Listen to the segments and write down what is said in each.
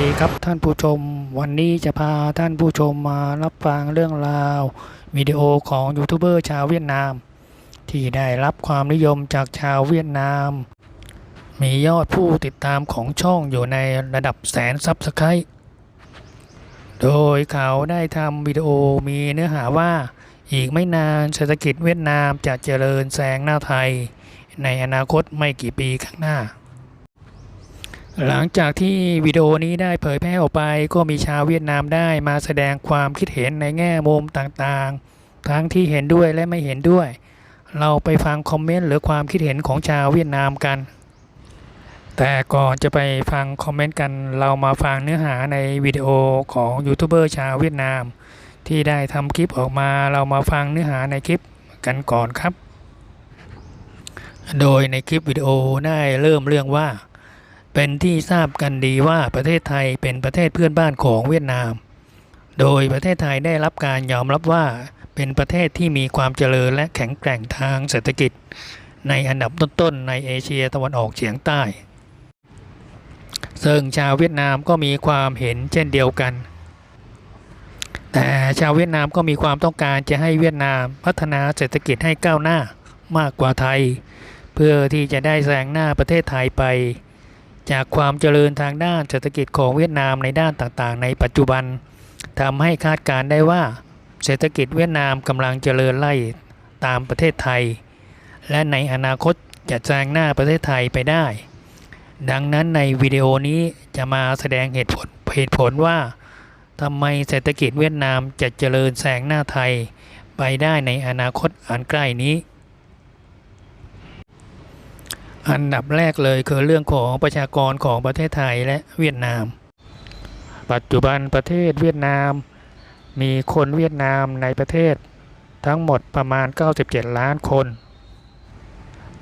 ดีครับท่านผู้ชม วันนี้จะพาท่านผู้ชมมารับฟังเรื่องราว วิดีโอของยูทูบเบอร์ชาวเวียดนาม ที่ได้รับความนิยมจากชาวเวียดนาม มียอดผู้ติดตามของช่องอยู่ในระดับแสนซับสไครต์โดยเขาได้ทำวิดีโอมีเนื้อหาว่าอีกไม่นานเศรษฐกิจเวียดนามจะเจริญแซงหน้าไทย ในอนาคตไม่กี่ปีข้างหน้า หลังจากที่วิดีโอนี้ได้เผยแพร่ออกไปก็มีชาวเวียดนามได้มาแสดงความคิดเห็นในแง่มุมต่างๆ ทั้งที่เห็นด้วยและไม่เห็นด้วย เราไปฟังคอมเมนต์หรือความคิดเห็นของชาวเวียดนามกัน แต่ก่อนจะไปฟังคอมเมนต์กัน เรามาฟังเนื้อหาในวิดีโอของยูทูบเบอร์ชาวเวียดนาม ที่ได้ทำคลิปออกมาเรามาฟังเนื้อหาในคลิปกันก่อนครับ โดยในคลิปวิดีโอได้เริ่มเรื่องว่า เป็นที่ทราบกันดีว่าประเทศไทยเป็นประเทศเพื่อนบ้านของเวียดนาม โดยประเทศไทยได้รับการยอมรับว่าเป็นประเทศที่มีความเจริญและแข็งแกร่งทางเศรษฐกิจ ในอันดับต้นๆในเอเชียตะวันออกเฉียงใต้ ซึ่งชาวเวียดนามก็มีความเห็นเช่นเดียวกัน แต่ชาวเวียดนามก็มีความต้องการจะให้เวียดนามพัฒนาเศรษฐกิจให้ก้าวหน้า มากกว่าไทย เพื่อที่จะได้แซงหน้าประเทศไทยไป จากความเจริญทางด้านเศรษฐกิจของเวียดนามในด้านต่างๆ ในปัจจุบันทำให้คาดการได้ว่า เศรษฐกิจเวียดนามกำลังเจริญไล่ตามประเทศไทย และในอนาคตจะแซงหน้าประเทศไทยไปได้ ดังนั้นในวิดีโอนี้จะมาแสดงเหตุผลเหตุผลว่าทำไมเศรษฐกิจเวียดนามจะเจริญแซงหน้าไทย ไปได้ในอนาคตอันใกล้นี้ อันดับแรกเลยคือเรื่องของประชากรของประเทศไทยและเวียดนาม ปัจจุบันประเทศเวียดนาม มีคนเวียดนามในประเทศทั้งหมดประมาณ 97 ล้านคน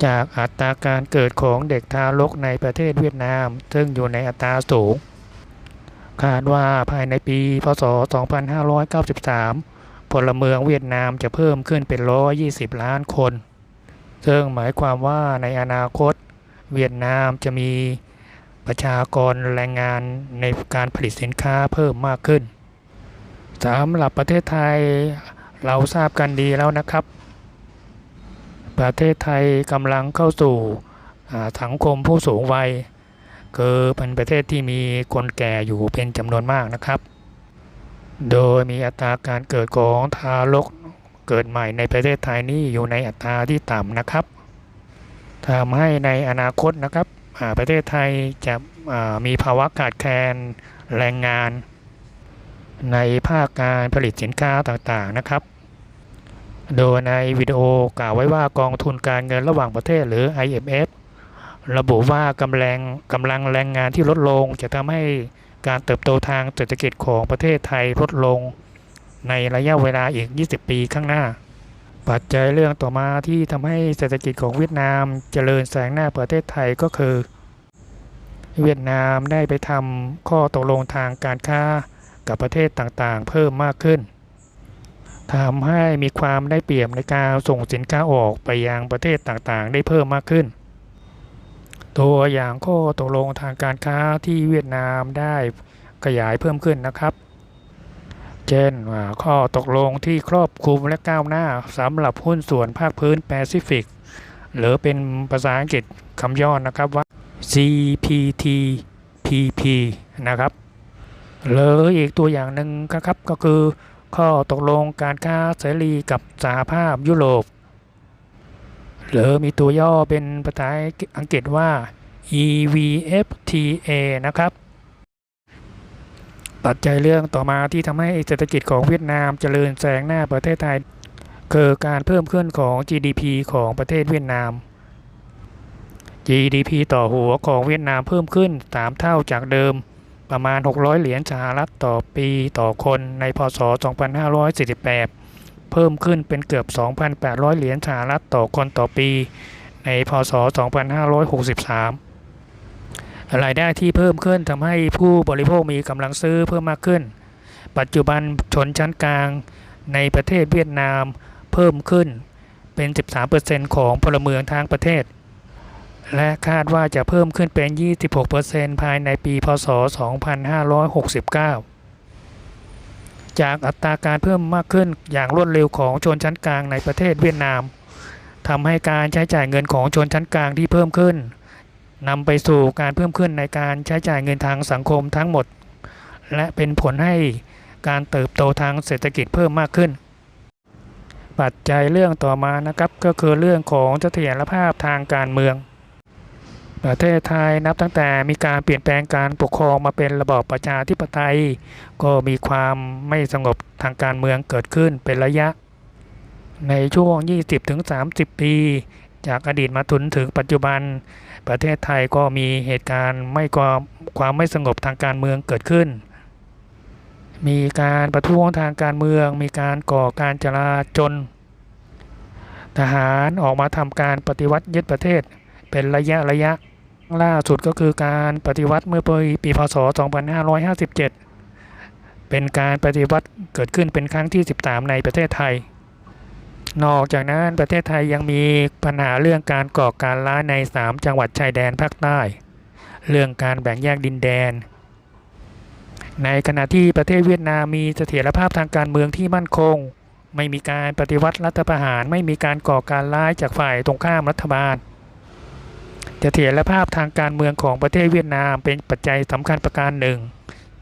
จากอัตราการเกิดของเด็กทารกในประเทศเวียดนาม ซึ่งอยู่ในอัตราสูง คาดว่าภายในปี พศ 2593 พลเมืองเวียดนามจะเพิ่มขึ้นเป็น 120 ล้านคน ซึ่งหมายความว่าในอนาคตเวียดนามจะมีประชากรแรงงานในการผลิตสินค้าเพิ่มมากขึ้นสำหรับประเทศไทยเราทราบกันดีแล้วนะครับ ประเทศไทยกำลังเข้าสู่สังคมผู้สูงวัยคือเป็นประเทศที่มีคนแก่อยู่เป็นจำนวนมากนะครับ โดยมีอัตราการเกิดของทารก เกิดใหม่ในประเทศไทยนี่อยู่ในอัตราที่ต่ำนะครับทำให้ในอนาคตนะครับประเทศไทยจะมีภาวะขาดแคลนแรงงาน ในภาคการผลิตสินค้าต่างๆนะครับ โดยในวิดีโอกล่าวไว้ว่ากองทุนการเงินระหว่างประเทศหรือ IMF ระบุว่ากำลังกำลังแรงงานที่ลดลง จะทำให้การเติบโตทางเศรษฐกิจของประเทศไทยลดลง ในระยะเวลาอีก 20 ปีข้างหน้า ปัจจัยเรื่องต่อมาที่ทำให้เศรษฐกิจของเวียดนามเจริญแซงหน้าประเทศไทยก็คือ เวียดนามได้ไปทำข้อตกลงทางการค้ากับประเทศต่างๆ เพิ่มมากขึ้นทำให้มีความได้เปรียบในการส่งสินค้าออกไปยังประเทศต่างๆ ได้เพิ่มมากขึ้น ตัวอย่างข้อตกลงทางการค้าที่เวียดนามได้ขยายเพิ่มขึ้นนะครับ เช่นข้อตกลงที่ครอบคลุมและก้าวหน้าสำหรับหุ้นส่วนภาคพื้นแปซิฟิก หรือเป็นภาษาอังกฤษคำย่อนะครับว่า CPTPP นะครับหรืออีกตัวอย่างหนึ่งนะครับก็คือ ข้อตกลงการค้าเสรีกับสหภาพยุโรป หรือมีตัวย่อเป็นภาษาอังกฤษว่า EVFTA นะครับ ปัจจัยเรื่องต่อมาที่ทำให้เศรษฐกิจของเวียดนามเจริญแซงหน้าประเทศไทย คือการเพิ่มขึ้นของ GDP ของประเทศเวียดนาม GDP ต่อหัวของเวียดนามเพิ่มขึ้น 3 เท่าจากเดิมประมาณ 600 เหรียญสหรัฐต่อปีต่อคนในพศ 2548 เพิ่มขึ้นเป็นเกือบ 2,800 เหรียญสหรัฐต่อคนต่อปี ในพศ 2563 รายได้ที่เพิ่มขึ้นทำให้ผู้บริโภคมีกำลังซื้อเพิ่มมากขึ้น ปัจจุบันชนชั้นกลางในประเทศเวียดนามเพิ่มขึ้นเป็น 13%ของพลเมืองทางประเทศ และคาดว่าจะเพิ่มขึ้นเป็น 26%ภายในปีพศ 2569 จากอัตราการเพิ่มมากขึ้นอย่างรวดเร็วของชนชั้นกลางในประเทศเวียดนามทำให้การใช้จ่ายเงินของชนชั้นกลางที่เพิ่มขึ้น นำไปสู่การเพิ่มขึ้นในการใช้จ่ายเงินทางสังคมทั้งหมด และเป็นผลให้การเติบโตทางเศรษฐกิจเพิ่มมากขึ้น ปัจจัยเรื่องต่อมานะครับก็คือเรื่องของเสถียรภาพทางการเมือง ประเทศไทยนับตั้งแต่มีการเปลี่ยนแปลงการปกครองมาเป็นระบอบประชาธิปไตย ก็มีความไม่สงบทางการเมืองเกิดขึ้นเป็นระยะ ในช่วง 20-30 ปี จากอดีตมาถึงถึงปัจจุบันประเทศไทยก็มีเหตุการณ์ไม่ความความไม่สงบทางการเมืองเกิดขึ้น มีการประท้วงทางการเมือง มีการก่อการจลาจลทหารออกมาทำการปฏิวัติยึดประเทศเป็นระยะระยะล่าสุดก็คือการปฏิวัติเมื่อปีปีพศ 2557 เป็นการปฏิวัติเกิดขึ้นเป็นครั้งที่ 13 ในประเทศไทย นอกจากนั้นประเทศไทยยังมีปัญหาเรื่องการก่อการร้ายใน 3 จังหวัดชายแดนภาคใต้ เรื่องการแบ่งแยกดินแดน ในขณะที่ประเทศเวียดนามมีเสถียรภาพทางการเมืองที่มั่นคง ไม่มีการปฏิวัติรัฐประหาร ไม่มีการก่อการร้ายจากฝ่ายตรงข้ามรัฐบาลเสถียรภาพทางการเมืองของประเทศเวียดนามเป็นปัจจัยสำคัญประการหนึ่ง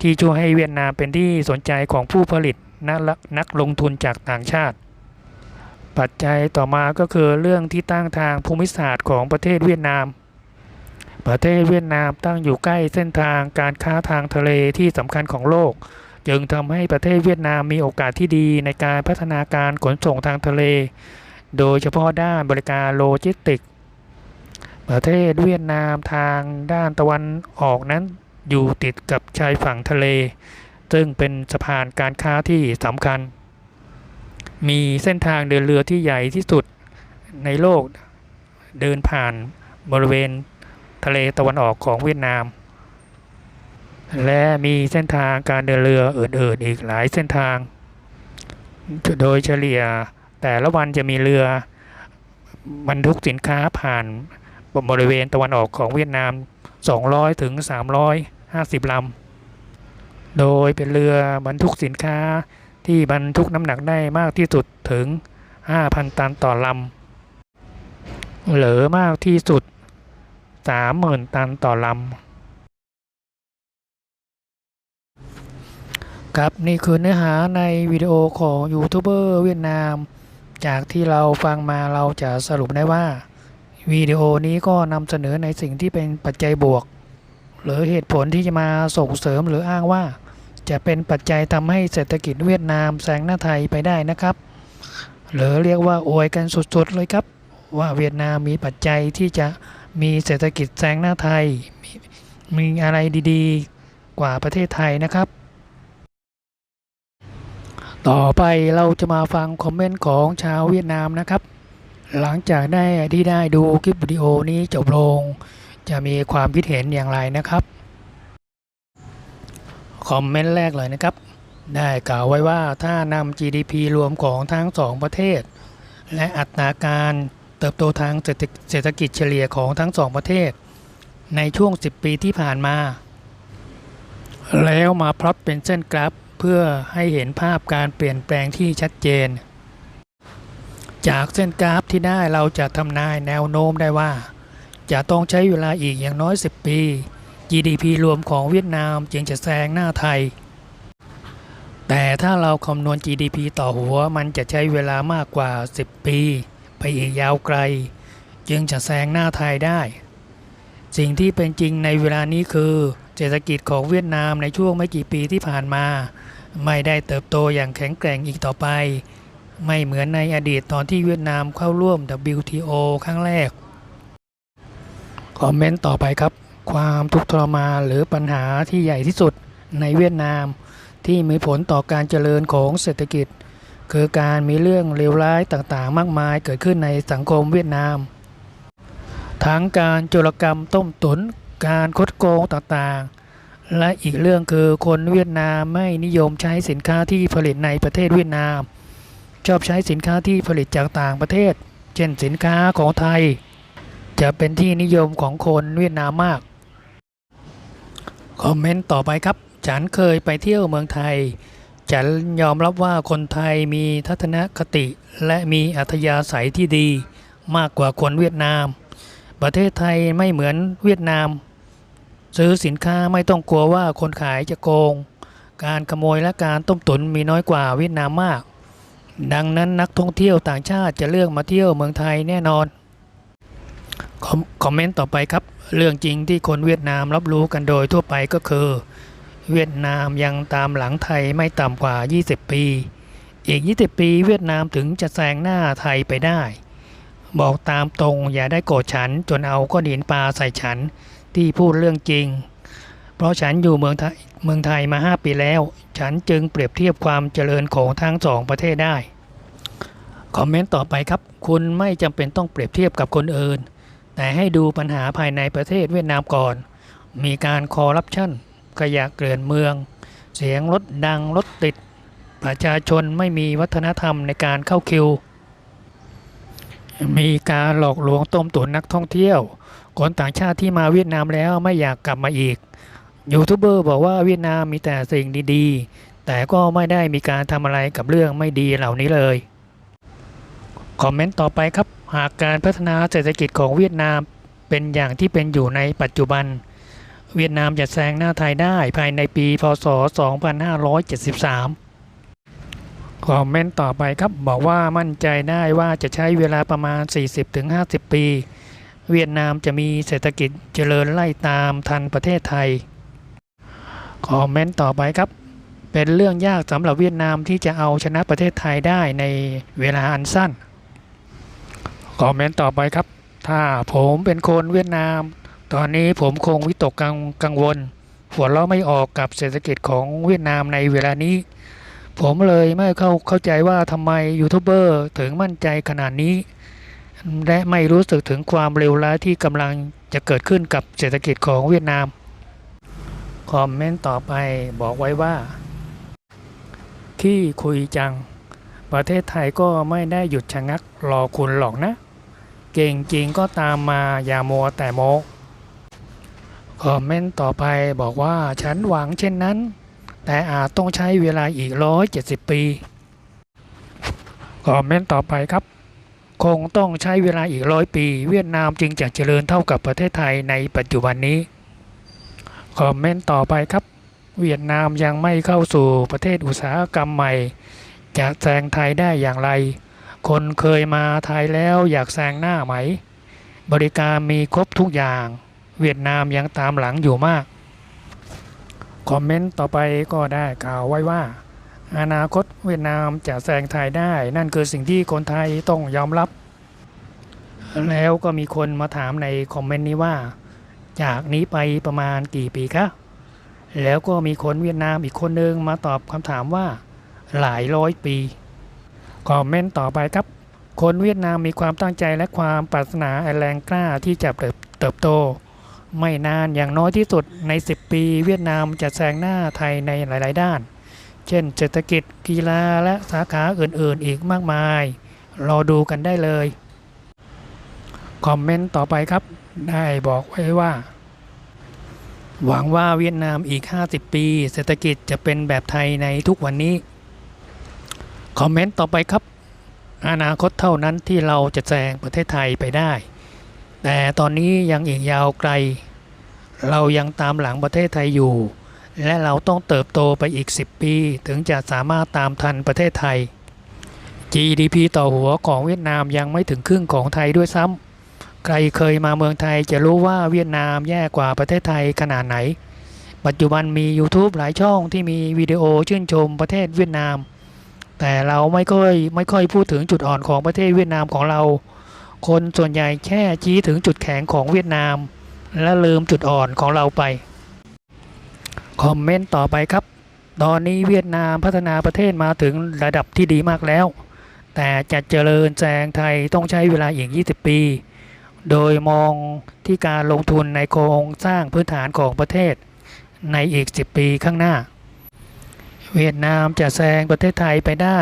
ที่ช่วยให้เวียดนามเป็นที่สนใจของผู้ผลิตนักนักลงทุนจากต่างชาติ ปัจจัยต่อมาก็คือเรื่องที่ตั้งทางภูมิศาสตร์ของประเทศเวียดนาม ประเทศเวียดนามตั้งอยู่ใกล้เส้นทางการค้าทางทะเลที่สำคัญของโลก จึงทำให้ประเทศเวียดนามมีโอกาสที่ดีในการพัฒนาการขนส่งทางทะเล โดยเฉพาะด้านบริการโลจิสติกส์ประเทศเวียดนามทางด้านตะวันออกนั้นอยู่ติดกับชายฝั่งทะเล ซึ่งเป็นสะพานการค้าที่สำคัญ มีเส้นทางเดินเรือที่ใหญ่ที่สุดในโลกเดินผ่านบริเวณทะเลตะวันออกของเวียดนาม และมีเส้นทางการเดินเรืออื่นๆอีกหลายเส้นทาง โดยเฉลี่ยแต่ละวันจะมีเรือบรรทุกสินค้าผ่านบริเวณตะวันออกของเวียดนาม 200 ถึง 350 ลำ โดยเป็นเรือบรรทุกสินค้า ที่บรรทุกน้ำหนักได้มากที่สุดถึง 5,000 ตันต่อลำเหลือมากที่สุด 30,000 ตันต่อลำ ครับนี่คือเนื้อหาในวิดีโอของยูทูบเบอร์เวียดนาม จากที่เราฟังมาเราจะสรุปได้ว่าวิดีโอนี้ก็นำเสนอในสิ่งที่เป็นปัจจัยบวก หรือเหตุผลที่จะมาส่งเสริมหรืออ้างว่า จะเป็นปัจจัยทำให้เศรษฐกิจเวียดนามแซงหน้าไทยไปได้นะครับ หรือเรียกว่าอวยกันสุดๆเลยครับ ว่าเวียดนามมีปัจจัยที่จะมีเศรษฐกิจแซงหน้าไทยมีมีอะไรดีๆ กว่าประเทศไทยนะครับ ต่อไปเราจะมาฟังคอมเมนต์ของชาวเวียดนามนะครับ หลังจากได้ที่ได้ดูคลิปวิดีโอนี้จบลง จะมีความคิดเห็นอย่างไรนะครับ คอมเมนต์แรกเลยนะครับ ได้กล่าวไว้ว่าถ้านำ GDP รวมของทั้งสองประเทศ และอัตราการเติบโตทางเศรษฐกิจเฉลี่ยของทั้งสองประเทศ ในช่วง 10 ปีที่ผ่านมา แล้วมาพลอตเป็นเส้นกราฟเพื่อให้เห็นภาพการเปลี่ยนแปลงที่ชัดเจน จากเส้นกราฟที่ได้เราจะทำนายแนวโน้มได้ว่า จะต้องใช้เวลาอีกอย่างน้อย 10 ปี GDP รวมของเวียดนามจึงจะแซงหน้าไทย แต่ถ้าเราคำนวณ GDP ต่อหัวมันจะใช้เวลามากกว่า 10 ปี ไปอีกยาวไกล จึงจะแซงหน้าไทยได้ สิ่งที่เป็นจริงในเวลานี้คือเศรษฐกิจของเวียดนามในช่วงไม่กี่ปีที่ผ่านมา ไม่ได้เติบโตอย่างแข็งแกร่งอีกต่อไป ไม่เหมือนในอดีตตอนที่เวียดนามเข้าร่วม WTO ครั้งแรก คอมเมนต์ต่อไปครับ ความทุกข์ทรมานหรือปัญหาที่ใหญ่ที่สุดในเวียดนาม ที่มีผลต่อการเจริญของเศรษฐกิจ คือการมีเรื่องเลวร้ายต่างๆ มากมายเกิดขึ้นในสังคมเวียดนาม ทั้งการโจรกรรมต้มตุนการคดโกงต่างๆ และอีกเรื่องคือคนเวียดนามไม่นิยมใช้สินค้าที่ผลิตในประเทศเวียดนาม ชอบใช้สินค้าที่ผลิตจากต่างประเทศ เช่นสินค้าของไทย จะเป็นที่นิยมของคนเวียดนามมาก คอมเมนต์ต่อไปครับ ฉันเคยไปเที่ยวเมืองไทย ฉันยอมรับว่าคนไทยมีทัศนคติ และมีอัธยาศัยที่ดี มากกว่าคนเวียดนาม ประเทศไทยไม่เหมือนเวียดนาม ซื้อสินค้าไม่ต้องกลัวว่าคนขายจะโกง การขโมยและการต้มตุ๋นมีน้อยกว่าเวียดนามมาก ดังนั้นนักท่องเที่ยวต่างชาติจะเลือกมาเที่ยวเมืองไทยแน่นอน คอมเมนต์ต่อไปครับ เรื่องจริงที่คนเวียดนามรับรู้กันโดยทั่วไปก็คือ เวียดนามยังตามหลังไทยไม่ต่ำกว่า 20 ปี อีก 20 ปี เวียดนามถึงจะแซงหน้าไทยไปได้ บอกตามตรงอย่าได้โกรธฉันจนเอาก้อนหินปลาใส่ฉันที่พูดเรื่องจริง เพราะฉันอยู่เมืองไทยเมืองไทยมา 5 ปีแล้ว ฉันจึงเปรียบเทียบความเจริญของทั้งสองประเทศได้คอมเมนต์ต่อไปครับ คุณไม่จำเป็นต้องเปรียบเทียบกับคนอื่น แต่ให้ดูปัญหาภายในประเทศเวียดนามก่อน มีการคอร์รัปชันขยะเกลื่อนเมือง เสียงรถดังรถติด ประชาชนไม่มีวัฒนธรรมในการเข้าคิว มีการหลอกลวงต้มตุ๋นนักท่องเที่ยว คนต่างชาติที่มาเวียดนามแล้วไม่อยากกลับมาอีก ยูทูบเบอร์บอกว่าเวียดนามมีแต่สิ่งดีๆ แต่ก็ไม่ได้มีการทำอะไรกับเรื่องไม่ดีเหล่านี้เลย คอมเมนต์ต่อไปครับ หากการพัฒนาเศรษฐกิจของเวียดนามเป็นอย่างที่เป็นอยู่ในปัจจุบัน เวียดนามจะแซงหน้าไทยได้ภายในปี พศ 2573 คอมเมนต์ต่อไปครับบอกว่ามั่นใจได้ว่าจะใช้เวลาประมาณ 40-50 ปี เวียดนามจะมีเศรษฐกิจเจริญไล่ตามทันประเทศไทย คอมเมนต์ต่อไปครับ เป็นเรื่องยากสำหรับเวียดนามที่จะเอาชนะประเทศไทยได้ในเวลาอันสั้น คอมเมนต์ต่อไปครับ ถ้าผมเป็นคนเวียดนาม ตอนนี้ผมคงวิตกกังกงวล หัวเราะไม่ออกกับเศรษฐกิจของเวียดนามในเวลานี้ ผมเลยไม่เข้าเข้าใจว่าทำไมยูทูบเบอร์ถึงมั่นใจขนาดนี้ และไม่รู้สึกถึงความเลวร้ายที่กำลังจะเกิดขึ้นกับเศรษฐกิจของเวียดนาม คอมเมนต์ต่อไปบอกไว้ว่าขี้คุยจัง ประเทศไทยก็ไม่ได้หยุดชะงักรอคุณหรอกนะ เก่งจริงก็ตามมาอย่ามัวแต่โมกคอมเมนต์ต่อไปบอกว่าฉันหวังเช่นนั้น แต่อาจต้องใช้เวลาอีกร้อยเจ็ดสิบปีคอมเมนต์ต่อไปครับ คงต้องใช้เวลาอีกร้อยปี เวียดนามจึงจะเจริญเท่ากับประเทศไทยในปัจจุบันนี้คอมเมนต์ต่อไปครับ เวียดนามยังไม่เข้าสู่ประเทศอุตสาหกรรมใหม่จะแซงไทยได้อย่างไร คนเคยมาไทยแล้วอยากแซงหน้าไหม บริการมีครบทุกอย่าง เวียดนามยังตามหลังอยู่มาก คอมเมนต์ต่อไปก็ได้กล่าวไว้ว่า อนาคตเวียดนามจะแซงไทยได้ นั่นคือสิ่งที่คนไทยต้องยอมรับ แล้วก็มีคนมาถามในคอมเมนต์นี้ว่า จากนี้ไปประมาณกี่ปีคะแล้วก็มีคนเวียดนามอีกคนนึงมาตอบคำถามว่าหลายร้อยปี คอมเมนต์ต่อไปครับ คนเวียดนามมีความตั้งใจและความปรารถนาแรงกล้าที่จะเติบโต ไม่นานอย่างน้อยที่สุดใน 10 ปีเวียดนามจะแซงหน้าไทยในหลาย ๆ ด้าน เช่นเศรษฐกิจกีฬาและสาขาอื่น ๆ อีกมากมาย รอดูกันได้เลย คอมเมนต์ต่อไปครับ ได้บอกไว้ว่าหวังว่าเวียดนามอีก 50 ปี เศรษฐกิจจะเป็นแบบไทยในทุกวันนี้ คอมเมนต์ต่อไปครับ อนาคตเท่านั้นที่เราจะแซงประเทศไทยไปได้ แต่ตอนนี้ยังอีกยาวไกล เรายังตามหลังประเทศไทยอยู่ และเราต้องเติบโตไปอีก 10 ปี ถึงจะสามารถตามทันประเทศไทย GDP ต่อหัวของเวียดนามยังไม่ถึงครึ่งของไทยด้วยซ้ำใครเคยมาเมืองไทยจะรู้ว่าเวียดนามแย่กว่าประเทศไทยขนาดไหน ปัจจุบันมี YouTube หลายช่องที่มีวิดีโอชื่นชมประเทศเวียดนาม แต่เราไม่ค่อยไม่ค่อยพูดถึงจุดอ่อนของประเทศเวียดนามของเรา คนส่วนใหญ่แค่ชี้ถึงจุดแข็งของเวียดนาม และลืมจุดอ่อนของเราไป คอมเมนต์ต่อไปครับ ตอนนี้เวียดนามพัฒนาประเทศมาถึงระดับที่ดีมากแล้ว แต่จะเจริญแซงไทยต้องใช้เวลาอีก 20 ปี โดยมองที่การลงทุนในโครงสร้างพื้นฐานของประเทศในอีก 10 ปีข้างหน้า เวียดนามจะแซงประเทศไทยไปได้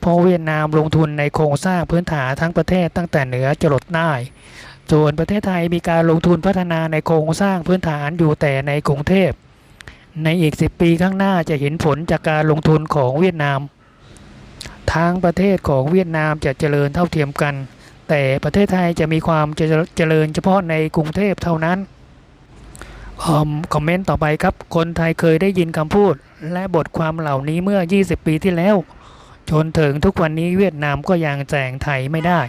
เพราะเวียดนามลงทุนในโครงสร้างพื้นฐานทั้งประเทศตั้งแต่เหนือจรดใต้ส่วนประเทศไทยมีการลงทุนพัฒนาในโครงสร้างพื้นฐานอยู่แต่ในกรุงเทพ ในอีก 10 ปีข้างหน้าจะเห็นผลจากการลงทุนของเวียดนามทางประเทศของเวียดนามจะเจริญเท่าเทียมกัน แต่ประเทศไทยจะมีความเจริญเจริญเฉพาะในกรุงเทพเท่านั้น คอมคอมเมนต์ต่อไปครับ คนไทยเคยได้ยินคำพูด และบทความเหล่านี้เมื่อ 20 ปีที่แล้ว จนถึงทุกวันนี้เวียดนามก็ยังแซงไทยไม่ได้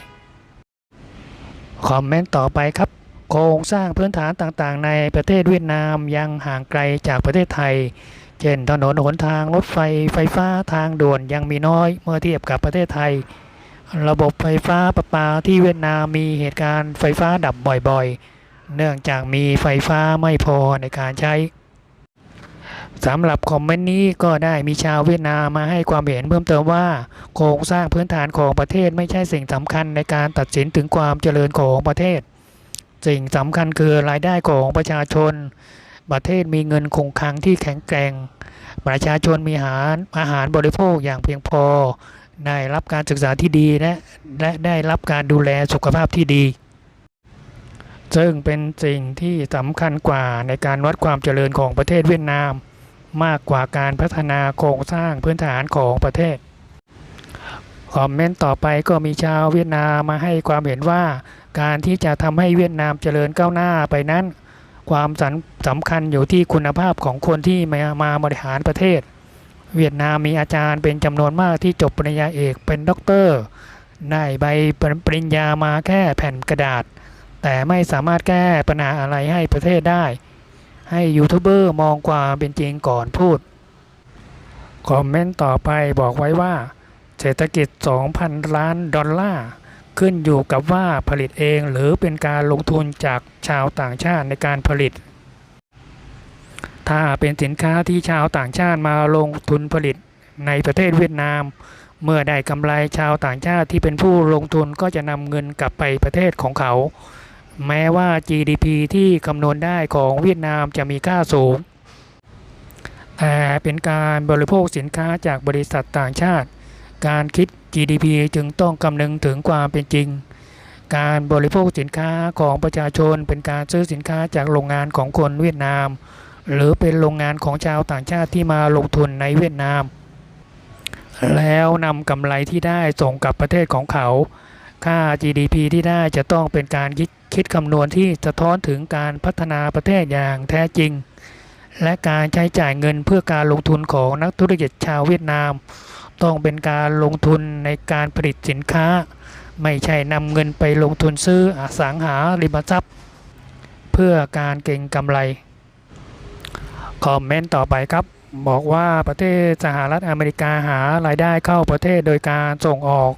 คอมเมนต์ต่อไปครับ โครงสร้างพื้นฐานต่างๆ ในประเทศเวียดนามยังห่างไกลจากประเทศไทย เช่นถนนหนทางรถไฟไฟฟ้าทางด่วนยังมีน้อยเมื่อเทียบกับประเทศไทย ระบบไฟฟ้าประปาที่เวียดนามมีเหตุการณ์ไฟฟ้าดับบ่อยๆ เนื่องจากมีไฟฟ้าไม่พอในการใช้สำหรับคอมเมนต์นี้ก็ได้มีชาวเวียดนามมาให้ความเห็นเพิ่มเติมว่า โครงสร้างพื้นฐานของประเทศไม่ใช่สิ่งสำคัญในการตัดสินถึงความเจริญของประเทศ สิ่งสำคัญคือรายได้ของประชาชน ประเทศมีเงินคงคลังที่แข็งแกร่ง ประชาชนมีอาหารอาหารบริโภคอย่างเพียงพอ ได้รับการศึกษาที่ดีและและได้รับการดูแลสุขภาพที่ดี ซึ่งเป็นสิ่งที่สำคัญกว่าในการวัดความเจริญของประเทศเวียดนาม มากกว่าการพัฒนาโครงสร้างพื้นฐานของประเทศ คอมเมนต์ต่อไปก็มีชาวเวียดนามมาให้ความเห็นว่า การที่จะทำให้เวียดนามเจริญก้าวหน้าไปนั้น ความสำคัญอยู่ที่คุณภาพของคนที่มามาบริหารประเทศ เวียดนามมีอาจารย์เป็นจำนวนมากที่จบปริญญาเอกเป็นด็อกเตอร์ได้ใบปริญญามาแค่แผ่นกระดาษ แต่ไม่สามารถแก้ปัญหาอะไรให้ประเทศได้ ให้ยูทูบเบอร์มองความเป็นจริงก่อนพูด คอมเมนต์ต่อไปบอกไว้ว่า เศรษฐกิจ 2,000 ล้านดอลลาร์ขึ้นอยู่กับว่าผลิตเองหรือเป็นการลงทุนจากชาวต่างชาติในการผลิต ถ้าเป็นสินค้าที่ชาวต่างชาติมาลงทุนผลิตในประเทศเวียดนาม เมื่อได้กำไรชาวต่างชาติที่เป็นผู้ลงทุนก็จะนำเงินกลับไปประเทศของเขา แม้ว่า GDP ที่คำนวณได้ของเวียดนามจะมีค่าสูง แต่เป็นการบริโภคสินค้าจากบริษัทต่างชาติ การคิด GDP จึงต้องคำนึงถึงความเป็นจริง การบริโภคสินค้าของประชาชนเป็นการซื้อสินค้าจากโรงงานของคนเวียดนาม หรือเป็นโรงงานของชาวต่างชาติที่มาลงทุนในเวียดนาม แล้วนำกำไรที่ได้ส่งกลับประเทศของเขา ค่า GDP ที่ได้จะต้องเป็นการคิดคำนวณที่สะท้อนถึงการพัฒนาประเทศอย่างแท้จริง และการใช้จ่ายเงินเพื่อการลงทุนของนักธุรกิจชาวเวียดนาม ต้องเป็นการลงทุนในการผลิตสินค้า ไม่ใช่นำเงินไปลงทุนซื้ออสังหาริมทรัพย์ เพื่อการเก็งกำไร คอมเมนต์ต่อไปครับบอกว่าประเทศสหรัฐอเมริกาหารายได้เข้าประเทศโดยการส่งออก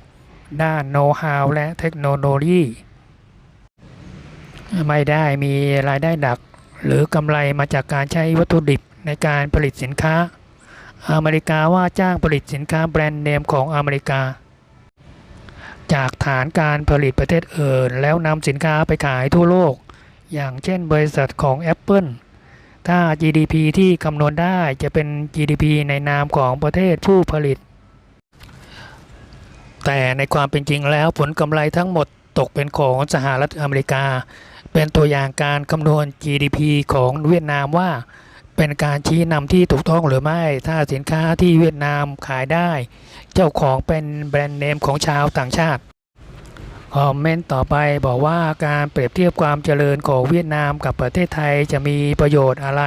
ด้านโน้ตฮาวและเทคโนโลยีไม่ได้มีรายได้ดัก หรือกำไรมาจากการใช้วัตถุดิบในการผลิตสินค้า อเมริกาว่าจ้างผลิตสินค้าแบรนด์เนมของอเมริกา จากฐานการผลิตประเทศอื่น แล้วนำสินค้าไปขายทั่วโลก อย่างเช่นบริษัทของ Apple ถ้า GDP ที่คำนวณได้จะเป็น GDP ในนามของประเทศผู้ผลิต แต่ในความเป็นจริงแล้วผลกำไรทั้งหมดตกเป็นของสหรัฐอเมริกา เป็นตัวอย่างการคำนวณ GDP ของเวียดนามว่า เป็นการชี้นำที่ถูกต้องหรือไม่ ถ้าสินค้าที่เวียดนามขายได้ เจ้าของเป็นแบรนด์เนมของชาวต่างชาติคอมเมนต์ต่อไปบอกว่าการเปรียบเทียบความเจริญของเวียดนามกับประเทศไทยจะมีประโยชน์อะไร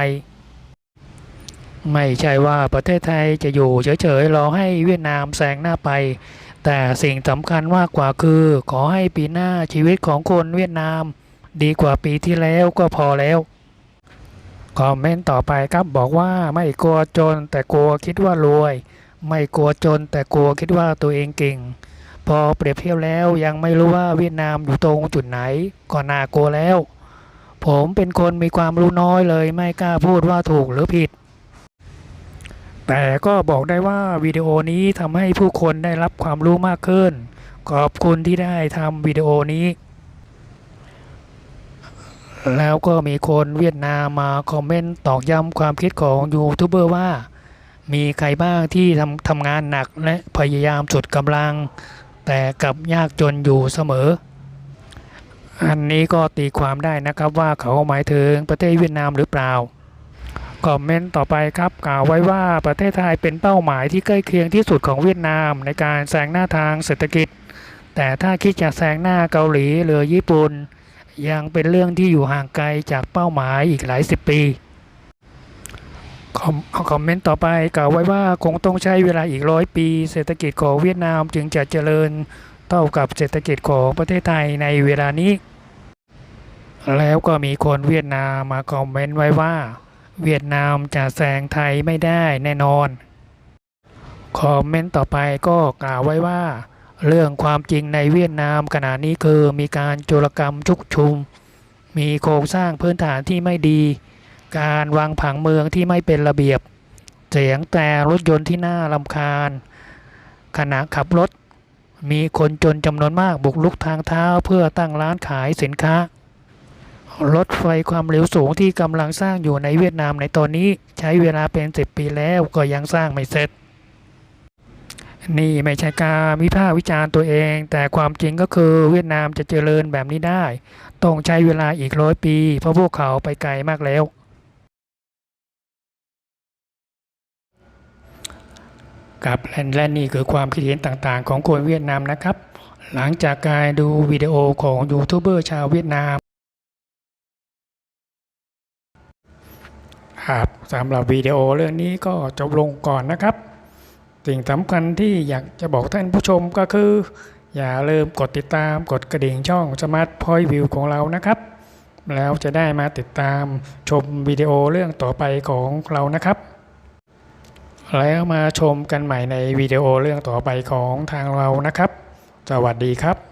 ไม่ใช่ว่าประเทศไทยจะอยู่เฉยๆรอให้เวียดนามแซงหน้าไป แต่สิ่งสำคัญมากกว่าคือขอให้ปีหน้าชีวิตของคนเวียดนาม ดีกว่าปีที่แล้วก็พอแล้ว คอมเมนต์ต่อไปครับบอกว่าไม่กลัวจนแต่กลัวคิดว่ารวย ไม่กลัวจนแต่กลัวคิดว่าตัวเองเก่ง พอเปรียบเทียบแล้วยังไม่รู้ว่าเวียดนามอยู่ตรงจุดไหนก็น่ากลัวแล้ว ผมเป็นคนมีความรู้น้อยเลยไม่กล้าพูดว่าถูกหรือผิด แต่ก็บอกได้ว่าวิดีโอนี้ทำให้ผู้คนได้รับความรู้มากขึ้น ขอบคุณที่ได้ทำวิดีโอนี้ แล้วก็มีคนเวียดนามมาคอมเมนต์ตอกย้ำความคิดของยูทูบเบอร์ว่า มีใครบ้างที่ทำทำงานหนักและพยายามสุดกำลัง แต่กับยากจนอยู่เสมอ อันนี้ก็ตีความได้นะครับว่าเขาหมายถึงประเทศเวียดนามหรือเปล่า คอมเมนต์ต่อไปครับกล่าวไว้ว่าประเทศไทยเป็นเป้าหมายที่ใกล้เคียงที่สุดของเวียดนามในการแซงหน้าทางเศรษฐกิจ แต่ถ้าคิดจะแซงหน้าเกาหลีหรือญี่ปุ่น ยังเป็นเรื่องที่อยู่ห่างไกลจากเป้าหมายอีกหลายสิบปีคอมคอมเมนต์ต่อไปกล่าวไว้ว่าคงต้องใช้เวลาอีกร้อยปี เศรษฐกิจของเวียดนามจึงจะเจริญเท่ากับเศรษฐกิจของประเทศไทยในเวลานี้ แล้วก็มีคนเวียดนามมาคอมเมนต์ไว้ว่า เวียดนามจะแซงไทยไม่ได้แน่นอน คอมเมนต์ต่อไปก็กล่าวไว้ว่า เรื่องความจริงในเวียดนามขณะนี้คือมีการโจรกรรมชุกชุม มีโครงสร้างพื้นฐานที่ไม่ดี การวางผังเมืองที่ไม่เป็นระเบียบ เสียงแต่รถยนต์ที่น่ารำคาญ ขณะขับรถ มีคนจนจำนวนมากบุกลุกทางเท้าเพื่อตั้งร้านขายสินค้า รถไฟความเร็วสูงที่กำลังสร้างอยู่ในเวียดนามในตอนนี้ใช้เวลาเป็นสิบปีแล้วก็ยังสร้างไม่เสร็จ นี่ไม่ใช่การวิพากษ์วิจารณ์ตัวเอง แต่ความจริงก็คือเวียดนามจะเจริญแบบนี้ได้ ต้องใช้เวลาอีกร้อยปี เพราะพวกเขาไปไกลมากแล้วกับและและนี่คือความคิดเห็นต่างๆ ของคนเวียดนามนะครับ หลังจากการดูวิดีโอของยูทูบเบอร์ชาวเวียดนาม ครับสำหรับวิดีโอเรื่องนี้ก็จบลงก่อนนะครับ สิ่งสำคัญที่อยากจะบอกท่านผู้ชมก็คือ อย่าลืมกดติดตามกดกระดิ่งช่อง Smart Point View ของเรานะครับ แล้วจะได้มาติดตามชมวิดีโอเรื่องต่อไปของเรานะครับ แล้วมาชมกันใหม่ในวิดีโอเรื่องต่อไปของทางเรานะครับ สวัสดีครับ